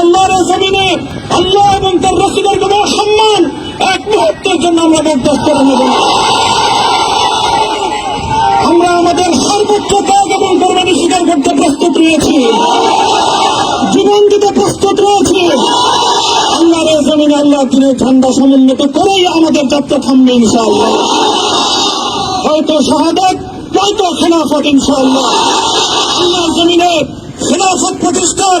আল্লাহর জমিনে আল্লাহ এবং তার রসুলের কোন সম্মান এক মুহূর্তের জন্য আমরা বরদাস্ত করে নেব। আমরা আমাদের সর্বোচ্চ ত্যাগ এবং কোরবানি স্বীকার করতে প্রস্তুত রয়েছি। জীবন দিতে প্রস্তুত রয়েছি। আল্লাহর জমিনে আল্লাহ দিনের ঝান্ডা সমুন্নত করেই আমাদের যাত্রা থামবে ইনশাআল্লাহ। হয়তো শাহাদাত নয়তো খেলাফত ইনশাআল্লাহ। আল্লাহর জমিনে খেলাফত প্রতিষ্ঠার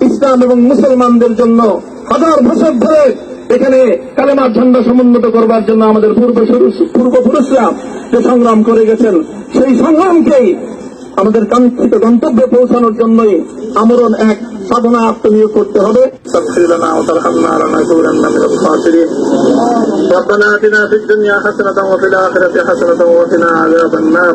ইসলাম এবং মুসলমানদের জন্য হাজার বছর ধরে এখানে কালেমার ঝন্ডা সমুন্নত করবার জন্য আমাদের পূর্ব পূর্বপুরুষরা যে সংগ্রাম করে গেছেন সেই সংগ্রামকেই আমাদের কাঙ্ক্ষিত গন্তব্যে পৌঁছানোর জন্যই আমরণ এক সাধনা আত্মনিয়োগ করতে হবে تغفر لنا وترحمنا لنكونن من الخاسرين ربنا اتنا في الدنيا حسنة وفي الآخرة حسنة وقنا عذاب النار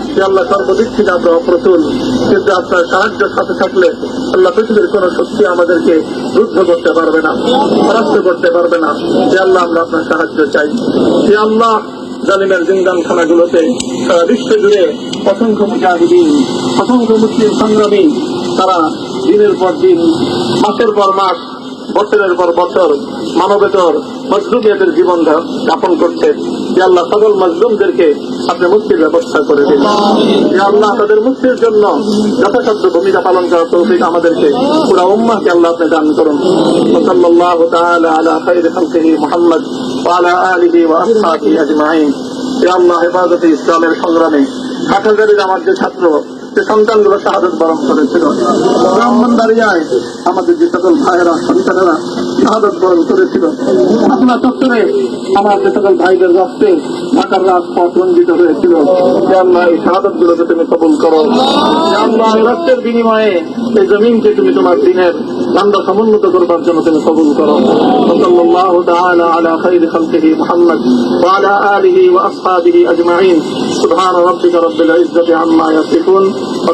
হে আল্লাহ সর্বদিক থেকে অপ্রতুল, কিন্তু আপনার সাহায্য সাথে থাকলে আল্লাহ পৃথিবীর কোন শক্তি আমাদেরকে রুদ্ধ করতে পারবে না, পরাস্ত করতে পারবে না। হে আল্লাহ আমরা আপনার সাহায্য চাই। হে আল্লাহ জালিমের জিন্দান খানাগুলোতে সারা বিশ্ব জুড়ে অসংখ্য মুজাহিদিন, অসংখ্য মুসলিম সংগ্রামী, তারা দিনের পর দিন, মাসের পর মাস বছরের পর বছর মানবেতর মজলুমিয়াদের জীবন যাপন করছে। যে আল্লাহ সকল মজলুমদেরকে আপনি মুক্তির ব্যবস্থা করে দিন। যে আল্লাহ তাদের মুক্তির জন্য যথাসাধ্য ভূমিকা পালন করার তৌফিক আমাদেরকে পুরা উম্মাহকে আল্লাহ আপনি দান করুন। আলা খাইরি খালকিহি মুহাম্মদ ওয়া আলা আলিহি ওয়া আসহাবিহি আজমাইন। এ আল্লাহ হেফাজতে ইসলামের সংগ্রামে কাঠাগারির আমার যে ছাত্র, যে সন্তানগুলো শাহাদত বরণ করেছিল সারিয়ায় আমাদের যে সকল ভাইয়েরা, সন্তানেরা শাহাদত বরণ করেছিল, আপনার চত্বরে আমার যে সকল ভাইদের রক্তে ঢাকার রাজপথ রঞ্জিত হয়েছিল এই শাহাদত গুলোকে তুমি কবুল করো। রক্তের বিনিময়ে এই জমিনকে তুমি তোমার দিনের ঠান্ডা সমুন্নত করবার জন্য তুমি কবুল করো। সাল্লাল্লাহু তাআলা আলা খাইর খালকিহি মুহাম্মদ ওয়া আলা আলিহি ওয়া আসহাবিহি আজমাইন। সুবহান রাব্বিকা রাব্বিল ইজ্জাতি আম্মা ইয়াসিফুন ওয়া